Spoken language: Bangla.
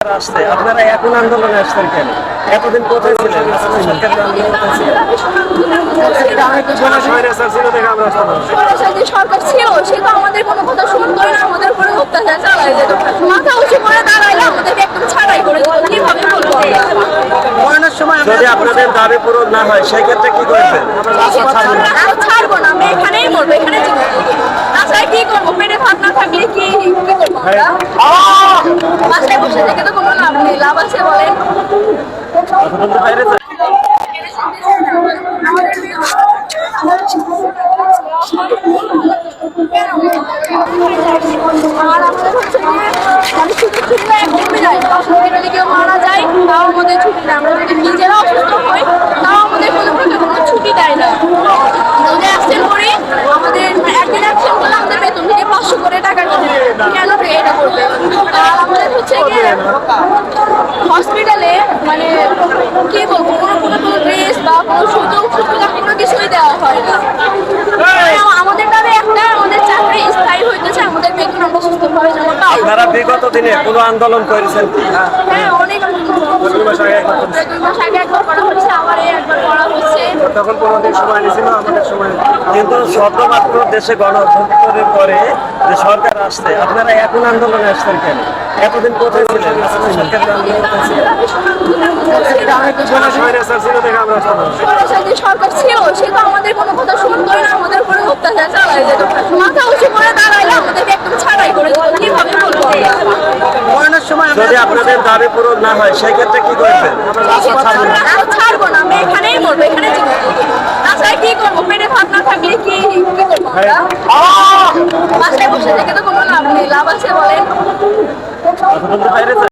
আসছে আপনারা এখন আন্দোলনে আসছেন কেন? এতদিন কোথায় ছিলেন? সরকার আন্দোলন কোথায় ছিলেন? স্বৈরাচার ছিল দেখে আমরা আসতে পারছি। সরকার যে সরকার ছিল সে তো আমাদের কোনো কথা শুনতোই না আমাদের উপরে অত্যাচার চালাই যেত মাথা উঁচু করে দাঁড়াইলে আমাদেরকে একদম ছাড়াই করে দিত কীভাবে বলব? যদি আপনাদের দাবি পূরণ না হয় সেই ক্ষেত্রে কি করবেন? আর ছাড়বো না আমি এখানেই মরবো এখানে তাছাড়া কি করব? পেটে ভাত না থাকলে কি কি করব আমরা? বাসায় বসে থেকে তো কোনো লাভ নেই, লাভ আছে বলেন আমাদের একদিন বেতন থেকে পাঁচশো করে টাকা কেন এটা করবে আর আমাদের হচ্ছে গিয়ে হসপিটালে মানে কি বলব কোনো কোনো কোনো ড্রেস বা কোনো সুযোগ সুবিধা কোনো কিছুই দেওয়া হয় না আম- আমাদের একটা আমাদের চাকরি স্থায়ী হইতেছে আমাদের বেতন আমরা সুস্থভাবে যেন পাই। আপনারা বিগত দিনে কোনো আন্দোলন করেছেন হ্যাঁ। অনেক দুই মাস আগে একবার করেছেন। দুই মাস আগে একবার করা হচ্ছে আবার এই একবার করা হচ্ছে তখন কোনোদিন সময় নিয়েছিল? আমাদের সময় কিন্তু দেশে গণ অভ্যুত্থানের পরে যে সরকার আসছে আপনারা এখন আন্দোলনে আসছেন কেন? এতদিন কোথায় ছিলেন? সরকার আন্দোলন। সরকার ছিল সে তো আমাদের কোনো কথা না আমাদের উপরে অত্যাচার চালাই যেত মাথা উঁচু করে দাঁড়াইলে আমাদেরকে একদম ছাড়াই করে দিত। কীভাবে বলব? যদি আপনাদের দাবি পূরণ না হয় সেই ক্ষেত্রে কি করবেন? ছাড়বো না। আমি এখানেই মরবো এখানে কি করব? পেটে ভাত না থাকলে কি কি করব আমরা বাসায় বসে থেকে তো কোনো লাভ আছে বলেন।